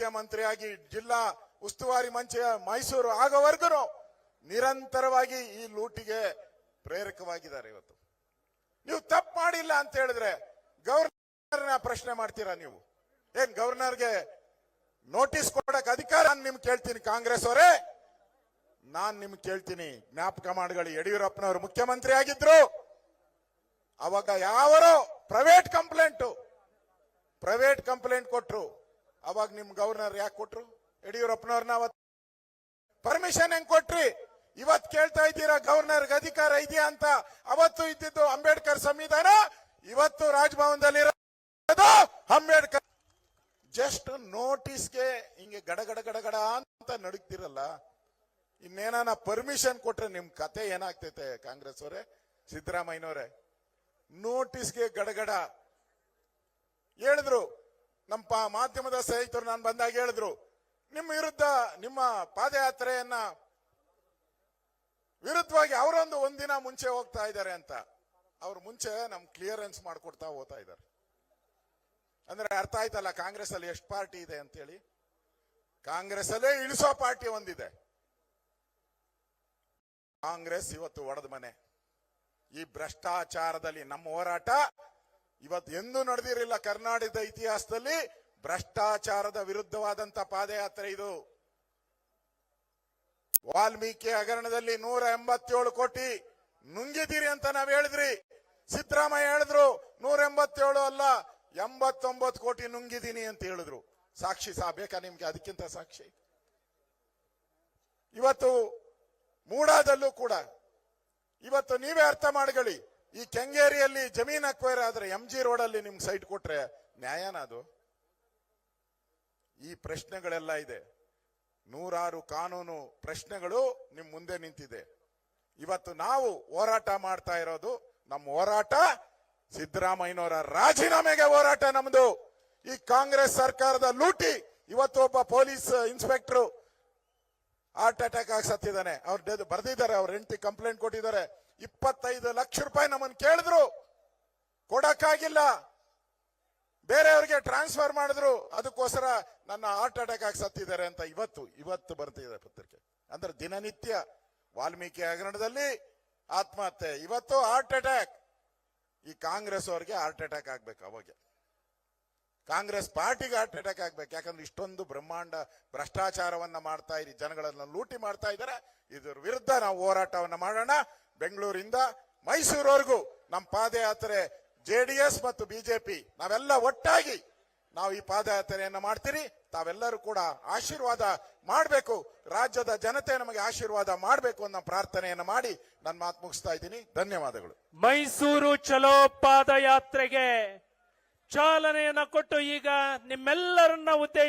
ಮುಖ್ಯಮಂತ್ರಿಯಾಗಿ ಜಿಲ್ಲಾ ಉಸ್ತುವಾರಿ ಮಂಚ ಮೈಸೂರು ಆಗೋವರೆಗೂ ನಿರಂತರವಾಗಿ ಈ ಲೂಟಿಗೆ ಪ್ರೇರಕವಾಗಿದ್ದಾರೆ ಇವತ್ತು. ನೀವು ತಪ್ಪು ಮಾಡಿಲ್ಲ ಅಂತ ಹೇಳಿದ್ರೆ ಗವರ್ನರ್ನ ಪ್ರಶ್ನೆ ಮಾಡ್ತೀರಾ ನೀವು? ಏನ್ ಗವರ್ನರ್ಗೆ ನೋಟಿಸ್ ಕೊಡಕ್ ಅಧಿಕಾರ ನಾನು ನಿಮ್ಗೆ ಕೇಳ್ತೀನಿ ಕಾಂಗ್ರೆಸ್ ಅವರೇ. ನಾನ್ ನಿಮ್ಗೆ ಕೇಳ್ತೀನಿ ಜ್ಞಾಪಕ ಮಾಡಿಗಳು ಯಡಿಯೂರಪ್ಪನವರು ಮುಖ್ಯಮಂತ್ರಿ ಆಗಿದ್ರು ಅವಾಗ ಯಾವರೋ ಪ್ರೈವೇಟ್ ಕಂಪ್ಲೇಂಟ್ ಪ್ರೈವೇಟ್ ಕಂಪ್ಲೇಂಟ್ ಕೊಟ್ರು. ಅವಾಗ ನಿಮ್ ಗವರ್ನರ್ ಯಾಕೆ ಕೊಟ್ರು? ಯಡಿಯೂರಪ್ಪನವ್ರನ್ನ ಅವತ್ ಪರ್ಮಿಷನ್ ಹೆಂಗ್ ಕೊಟ್ರಿ? ಇವತ್ ಕೇಳ್ತಾ ಇದ್ದೀರಾ ಗವರ್ನರ್ಗೆ ಅಧಿಕಾರ ಇದೆಯಾ ಅಂತ? ಅವತ್ತು ಇದ್ದಿದ್ದು ಅಂಬೇಡ್ಕರ್ ಸಂವಿಧಾನ, ಇವತ್ತು ರಾಜಭವನದಲ್ಲಿ ಅಂಬೇಡ್ಕರ್. ಜಸ್ಟ್ ನೋಟಿಸ್ಗೆ ಹಿಂಗೆ ಗಡ ಗಡ ಗಡ ಗಡ ಅಂತ ನಡುಗ್ತಿರಲ್ಲ ಇನ್ನೇನ ಪರ್ಮಿಷನ್ ಕೊಟ್ರೆ ನಿಮ್ ಕತೆ ಏನಾಗ್ತೈತೆ ಕಾಂಗ್ರೆಸ್ ಅವರೇ, ಸಿದ್ದರಾಮಯ್ಯನವರೇ? ನೋಟಿಸ್ಗೆ ಗಡಗಡ ಹೇಳಿದ್ರು ನಮ್ಮ ಪಾ ಮಾಧ್ಯಮದ ಸ್ನೇಹಿತರು ನಾನು ಬಂದಾಗ ಹೇಳಿದ್ರು, ನಿಮ್ಮ ವಿರುದ್ಧ ನಿಮ್ಮ ಪಾದಯಾತ್ರೆಯನ್ನ ವಿರುದ್ಧವಾಗಿ ಅವರೊಂದು ಒಂದಿನ ಮುಂಚೆ ಹೋಗ್ತಾ ಇದ್ದಾರೆ ಅಂತ. ಅವ್ರು ಮುಂಚೆ ನಮ್ ಕ್ಲಿಯರೆನ್ಸ್ ಮಾಡ್ಕೊಡ್ತಾ ಹೋಗ್ತಾ ಇದ್ದಾರೆ. ಅಂದ್ರೆ ಅರ್ಥ ಆಯ್ತಲ್ಲ ಕಾಂಗ್ರೆಸ್ ಅಲ್ಲಿ ಎಷ್ಟು ಪಾರ್ಟಿ ಇದೆ ಅಂತೇಳಿ? ಕಾಂಗ್ರೆಸ್ ಅಲ್ಲೇ ಇಳಿಸೋ ಪಾರ್ಟಿ ಒಂದಿದೆ. ಕಾಂಗ್ರೆಸ್ ಇವತ್ತು ಒಡೆದ ಮನೆ. ಈ ಭ್ರಷ್ಟಾಚಾರದಲ್ಲಿ ನಮ್ಮ ಹೋರಾಟ ಇವತ್ತು ಎಂದೂ ನಡೆದಿರಲಿಲ್ಲ. ಕರ್ನಾಟಕದ ಇತಿಹಾಸದಲ್ಲಿ ಭ್ರಷ್ಟಾಚಾರದ ವಿರುದ್ಧವಾದಂತ ಪಾದಯಾತ್ರೆ ಇದು. ವಾಲ್ಮೀಕಿ ಹಗರಣದಲ್ಲಿ ನೂರ ಎಂಬತ್ತೇಳು ಕೋಟಿ ನುಂಗಿದ್ದೀರಿ ಅಂತ ನಾವ್ ಹೇಳಿದ್ರಿ. ಸಿದ್ದರಾಮಯ್ಯ ಹೇಳಿದ್ರು, ನೂರ ಎಂಬತ್ತೇಳು ಅಲ್ಲ, ಎಂಬತ್ತೊಂಬತ್ತು ಕೋಟಿ ನುಂಗಿದೀನಿ ಅಂತ ಹೇಳಿದ್ರು. ಸಾಕ್ಷಿ ಸಹ ಬೇಕಾ ನಿಮ್ಗೆ? ಅದಕ್ಕಿಂತ ಸಾಕ್ಷಿ. ಇವತ್ತು ಮೂಡಾದಲ್ಲೂ ಕೂಡ, ಇವತ್ತು ನೀವೇ ಅರ್ಥ ಮಾಡ್ಕೊಳ್ಳಿ. ಈ ಕೆಂಗೇರಿಯಲ್ಲಿ ಜಮೀನ್ ಅಕ್ವೈರ್ ಆದ್ರೆ ಎಂ ಜಿ ರೋಡ್ ಅಲ್ಲಿ ನಿಮ್ಗೆ ಸೈಟ್ ಕೊಟ್ರೆ ನ್ಯಾಯನ ಅದು? ಈ ಪ್ರಶ್ನೆಗಳೆಲ್ಲ ಇದೆ. ನೂರಾರು ಕಾನೂನು ಪ್ರಶ್ನೆಗಳು ನಿಮ್ ಮುಂದೆ ನಿಂತಿದೆ. ಇವತ್ತು ನಾವು ಹೋರಾಟ ಮಾಡ್ತಾ ಇರೋದು ನಮ್ಮ ಹೋರಾಟ ಸಿದ್ದರಾಮಯ್ಯನವರ ರಾಜೀನಾಮೆಗೆ ಹೋರಾಟ ನಮ್ದು. ಈ ಕಾಂಗ್ರೆಸ್ ಸರ್ಕಾರದ ಲೂಟಿ, ಇವತ್ತು ಒಬ್ಬ ಪೊಲೀಸ್ ಇನ್ಸ್ಪೆಕ್ಟರ್ ಹಾರ್ಟ್ ಅಟ್ಯಾಕ್ ಆಗಿ ಸತ್ತಿದ್ದಾನೆ. ಅವ್ರು ಬರ್ದಿದ್ದಾರೆ, ಅವ್ರ ಹೆಂಡತಿ ಕಂಪ್ಲೇಂಟ್ ಕೊಟ್ಟಿದ್ದಾರೆ. ಇಪ್ಪತ್ತೈದು ಲಕ್ಷ ರೂಪಾಯಿ ನಮ್ಮನ್ನು ಕೇಳಿದ್ರು. ಕೊಡಕ್ಕಾಗಿಲ್ಲ. ಬೇರೆಯವ್ರಿಗೆ ಟ್ರಾನ್ಸ್ಫರ್ ಮಾಡಿದ್ರು. ಅದಕ್ಕೋಸ್ಕರ ನನ್ನ ಹಾರ್ಟ್ ಅಟ್ಯಾಕ್ ಆಗಿ ಸತ್ತಿದ್ದಾರೆ ಅಂತ ಇವತ್ತು ಇವತ್ತು ಬರ್ತಿದೆ ಪತ್ರಿಕೆ. ಅಂದ್ರೆ ದಿನನಿತ್ಯ, ವಾಲ್ಮೀಕಿ ಹಗರಣದಲ್ಲಿ ಆತ್ಮಹತ್ಯೆ. ಇವತ್ತು ಹಾರ್ಟ್ ಅಟ್ಯಾಕ್. ಈ ಕಾಂಗ್ರೆಸ್ ಅವ್ರಿಗೆ ಹಾರ್ಟ್ ಅಟ್ಯಾಕ್ ಆಗ್ಬೇಕು ಅವಾಗ. ಕಾಂಗ್ರೆಸ್ ಪಾರ್ಟಿಗೆ ಹಾರ್ಟ್ ಅಟ್ಯಾಕ್ ಆಗ್ಬೇಕು. ಯಾಕಂದ್ರೆ ಇಷ್ಟೊಂದು ಬ್ರಹ್ಮಾಂಡ ಭ್ರಷ್ಟಾಚಾರವನ್ನ ಮಾಡ್ತಾ ಇರಿ, ಜನಗಳನ್ನ ಲೂಟಿ ಮಾಡ್ತಾ ಇದ್ದಾರೆ. ಇದ್ರ ವಿರುದ್ಧ ನಾವು ಹೋರಾಟವನ್ನ ಮಾಡೋಣ. ಬೆಂಗಳೂರಿಂದ ಮೈಸೂರವರೆಗೂ ನಮ್ಮ ಪಾದಯಾತ್ರೆ ಜೆ ಡಿ ಎಸ್ ಮತ್ತು ಬಿಜೆಪಿ ನಾವೆಲ್ಲ ಒಟ್ಟಾಗಿ ನಾವು ಈ ಪಾದಯಾತ್ರೆಯನ್ನ ಮಾಡ್ತೀರಿ. ತಾವೆಲ್ಲರೂ ಕೂಡ ಆಶೀರ್ವಾದ ಮಾಡಬೇಕು. ರಾಜ್ಯದ ಜನತೆ ನಮಗೆ ಆಶೀರ್ವಾದ ಮಾಡಬೇಕು ಅನ್ನೋ ಪ್ರಾರ್ಥನೆಯನ್ನ ಮಾಡಿ ನನ್ನ ಮಾತು ಮುಗಿಸ್ತಾ ಇದ್ದೀನಿ. ಧನ್ಯವಾದಗಳು. ಮೈಸೂರು ಚಲೋ ಪಾದಯಾತ್ರೆಗೆ ಚಾಲನೆಯನ್ನ ಕೊಟ್ಟು ಈಗ ನಿಮ್ಮೆಲ್ಲರನ್ನ ಉದ್ದೇಶಿಸಿ